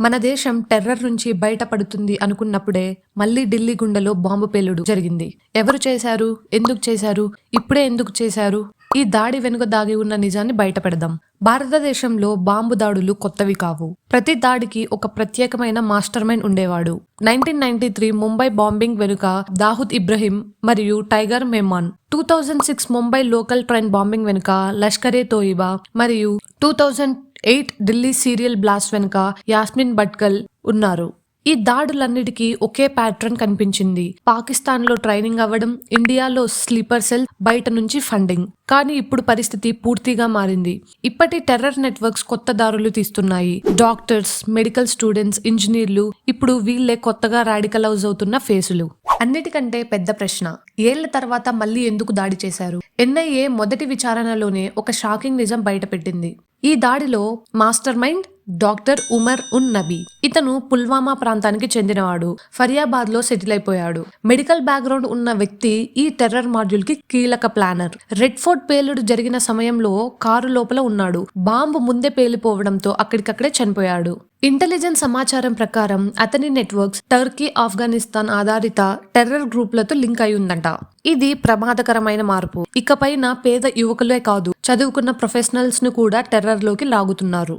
మన దేశం టెర్రర్ నుంచి బయటపడుతుంది అనుకున్నప్పుడే మళ్ళీ ఢిల్లీ గుండెలో బాంబు పేలుడు జరిగింది. ఎవరు చేశారు? ఎందుకు చేశారు? ఇప్పుడే ఎందుకు చేశారు? ఈ దాడి వెనుక దాగి ఉన్న నిజాన్ని బయటపెడదాం. భారతదేశంలో బాంబు దాడులు కొత్తవి కావు. ప్రతి దాడికి ఒక ప్రత్యేకమైన మాస్టర్ మైండ్ ఉండేవాడు. Nineteen ninety three Mumbai bombing వెనుక దాహుద్ ఇబ్రహీం మరియు Tiger Memon two thousand six Mumbai local train bombing వెనుక లష్కరే తోయిబా మరియు two thousand eight Delhi serial blast వెనుక యాస్మిన్ భట్కల్ ఉన్నారు. ఈ దాడులన్నిటికీ ఒకే ప్యాటర్న్ కనిపించింది. పాకిస్తాన్లో ట్రైనింగ్ అవ్వడం ఇండియాలో స్లీపర్ సెల్ బయట నుంచి ఫండింగ్. కానీ ఇప్పుడు పరిస్థితి పూర్తిగా మారింది. ఇప్పటి టెర్రర్ నెట్వర్క్స్ కొత్త దారులు తీస్తున్నాయి. డాక్టర్స్ మెడికల్ స్టూడెంట్స్ ఇంజనీర్లు ఇప్పుడు వీళ్ళే కొత్తగా రాడికలౌజ్ అవుతున్న ఫేసులు. అన్నిటికంటే పెద్ద ప్రశ్న ఏళ్ళ తర్వాత మళ్ళీ ఎందుకు దాడి చేశారు? ఎన్ఐఏ మొదటి విచారణలోనే ఒక షాకింగ్ నిజం బయటపెట్టింది. ఈ దాడిలో master mind doctor Umar un Nabi. ఇతను పుల్వామా ప్రాంతానికి చెందినవాడు. ఫరియాబాద్లో సెటిల్ అయిపోయాడు. మెడికల్ బ్యాక్గ్రౌండ్ ఉన్న వ్యక్తి ఈ టెర్రర్ మాడ్యూల్కి కీలక ప్లానర్. రెడ్ ఫోర్ట్ పేలుడు జరిగిన సమయంలో కారు లోపల ఉన్నాడు. బాంబు ముందే పేలిపోవడంతో అక్కడికక్కడే చనిపోయాడు. ఇంటెలిజెన్స్ సమాచారం ప్రకారం అతని నెట్వర్క్స్ టర్కీ ఆఫ్ఘనిస్తాన్ ఆధారిత టెర్రర్ గ్రూపులతో లింక్ అయి ఉందంట. ఇది ప్రమాదకరమైన మార్పు. ఇకపైన పేద యువకులే కాదు చదువుకున్న ప్రొఫెషనల్స్ను కూడా టెర్రర్లోకి లాగుతున్నారు.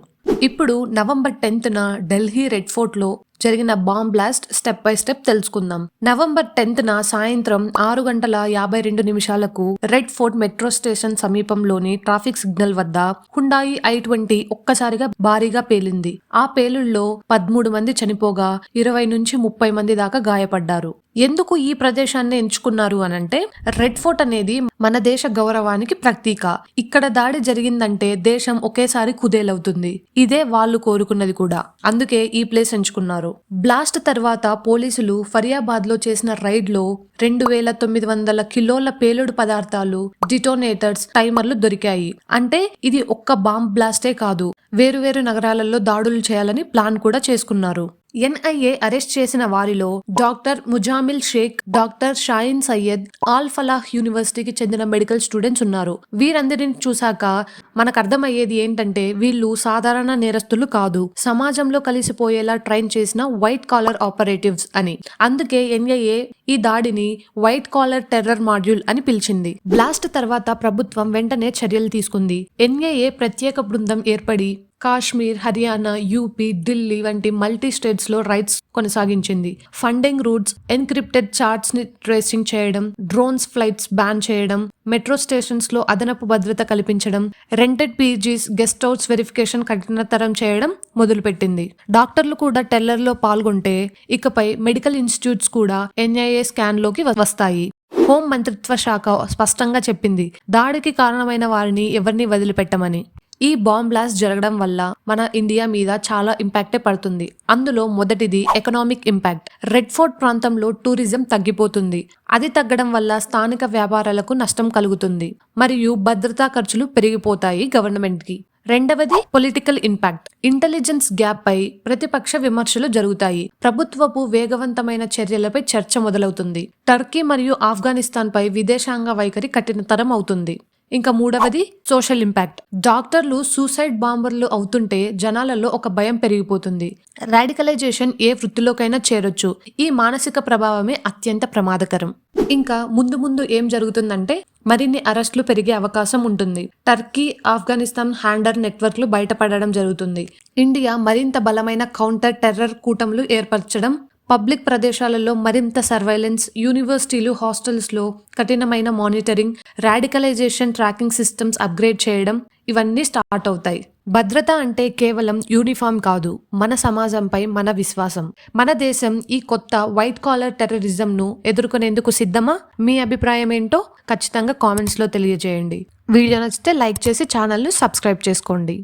ఇప్పుడు నవంబర్ టెన్త్ న ఢిల్లీ రెడ్ ఫోర్ట్లో జరిగిన bomb blast step by step తెలుసుకుందాం. నవంబర్ టెన్త్ న సాయంత్రం ఆరు గంటల యాభై రెండు నిమిషాలకు రెడ్ ఫోర్ట్ మెట్రో స్టేషన్ సమీపంలోని ట్రాఫిక్ సిగ్నల్ వద్ద హుండాయి ఐ ట్వంటీ ఒక్కసారిగా భారీగా పేలింది. ఆ పేలుళ్ళో పదమూడు మంది చనిపోగా ఇరవై నుంచి ముప్పై మంది దాకా గాయపడ్డారు. ఎందుకు ఈ ప్రదేశాన్ని ఎంచుకున్నారు అనంటే రెడ్ ఫోర్ట్ అనేది మన దేశ గౌరవానికి ప్రతీక. ఇక్కడ దాడి జరిగిందంటే దేశం ఒకేసారి కుదేలవుతుంది. ఇదే వాళ్ళు కోరుకున్నది కూడా. అందుకే ఈ ప్లేస్ ఎంచుకున్నారు. బ్లాస్ట్ తర్వాత పోలీసులు ఫరియాబాద్లో చేసిన రైడ్లో రెండు వేల తొమ్మిది వందల కిలోల పేలుడు పదార్థాలు డిటోనేటర్స్ టైమర్లు దొరికాయి. అంటే ఇది ఒక్క బాంబ్ బ్లాస్టే కాదు. వేరువేరు నగరాలలో దాడులు చేయాలని ప్లాన్ కూడా చేసుకున్నారు. ఎన్ఐఏ అరెస్ట్ చేసిన వారిలో డాక్టర్ ముజామిల్ షేక్ డాక్టర్ షాయిన్ సయ్యద్ ఆల్ ఫలాహ్ యూనివర్సిటీకి చెందిన మెడికల్ స్టూడెంట్స్ ఉన్నారు. వీరందరిని చూశాక మనకు అర్థమయ్యేది ఏంటంటే వీళ్ళు సాధారణ నేరస్తులు కాదు సమాజంలో కలిసిపోయేలా ట్రైన్ చేసిన వైట్ కాలర్ ఆపరేటివ్స్ అని. అందుకే ఎన్ఐఏ ఈ దాడిని వైట్ కాలర్ టెర్రర్ మాడ్యూల్ అని పిలిచింది. బ్లాస్ట్ తర్వాత ప్రభుత్వం వెంటనే చర్యలు తీసుకుంది. ఎన్ఐఏ ప్రత్యేక బృందం ఏర్పడి కాశ్మీర్ హర్యానా యూపీ ఢిల్లీ వంటి మల్టీ స్టేట్స్లో రైట్స్ కొనసాగించింది. ఫండింగ్ రూట్స్ ఎన్క్రిప్టెడ్ చార్ట్స్ని ట్రేసింగ్ చేయడం డ్రోన్స్ ఫ్లైట్స్ బ్యాన్ చేయడం మెట్రో స్టేషన్స్లో అదనపు భద్రత కల్పించడం rented PGs guest house verification కఠినతరం చేయడం మొదలుపెట్టింది. డాక్టర్లు కూడా టెల్లర్లో పాల్గొంటే ఇకపై మెడికల్ ఇన్స్టిట్యూట్స్ కూడా ఎన్ఐఏ స్కాన్ స్కాన్లోకి వస్తాయి. హోం మంత్రిత్వ శాఖ స్పష్టంగా చెప్పింది. దాడికి కారణమైన వారిని ఎవరిని వదిలిపెట్టమని. ఈ బాంబ్ బ్లాస్ట్ జరగడం వల్ల మన ఇండియా మీద చాలా ఇంపాక్టే పడుతుంది. అందులో మొదటిది ఎకనామిక్ ఇంపాక్ట్. రెడ్ ఫోర్ట్ ప్రాంతంలో టూరిజం తగ్గిపోతుంది. అది తగ్గడం వల్ల స్థానిక వ్యాపారాలకు నష్టం కలుగుతుంది. మరియు భద్రతా ఖర్చులు పెరిగిపోతాయి గవర్నమెంట్కి. రెండవది పొలిటికల్ ఇంపాక్ట్ ఇంటెలిజెన్స్ గ్యాప్ పై ప్రతిపక్ష విమర్శలు జరుగుతాయి. ప్రభుత్వపు వేగవంతమైన చర్యలపై చర్చ మొదలవుతుంది. టర్కీ మరియు ఆఫ్ఘనిస్తాన్ పై విదేశాంగ వైఖరి కఠినతరం అవుతుంది. ఇంకా మూడవది సోషల్ ఇంపాక్ట్. డాక్టర్లు సూసైడ్ బాంబర్లు అవుతుంటే జనాలలో ఒక భయం పెరిగిపోతుంది. రాడికలైజేషన్ ఏ వృత్తిలోకైనా చేరొచ్చు. ఈ మానసిక ప్రభావమే అత్యంత ప్రమాదకరం. ఇంకా ముందు ముందు ఏం జరుగుతుందంటే మరిన్ని అరెస్టులు పెరిగే అవకాశం ఉంటుంది. టర్కీ ఆఫ్ఘనిస్తాన్ హ్యాండర్ నెట్వర్క్లు బయటపడడం జరుగుతుంది. ఇండియా మరింత బలమైన కౌంటర్ టెర్రర్ కూటములు ఏర్పరచడం పబ్లిక్ ప్రదేశాలలో మరింత సర్వైలెన్స్ యూనివర్సిటీలు హాస్టల్స్లో కఠినమైన monitoring radicalisation tracking systems upgrade చేయడం ఇవన్నీ స్టార్ట్ అవుతాయి. భద్రత అంటే కేవలం యూనిఫామ్ కాదు మన సమాజంపై మన విశ్వాసం. మన దేశం ఈ కొత్త వైట్ కాలర్ టెర్రరిజంను ఎదుర్కొనేందుకు సిద్ధమా? మీ అభిప్రాయం ఏంటో ఖచ్చితంగా కామెంట్స్లో తెలియజేయండి. వీడియో నచ్చితే లైక్ చేసి ఛానల్ను సబ్స్క్రైబ్ చేసుకోండి.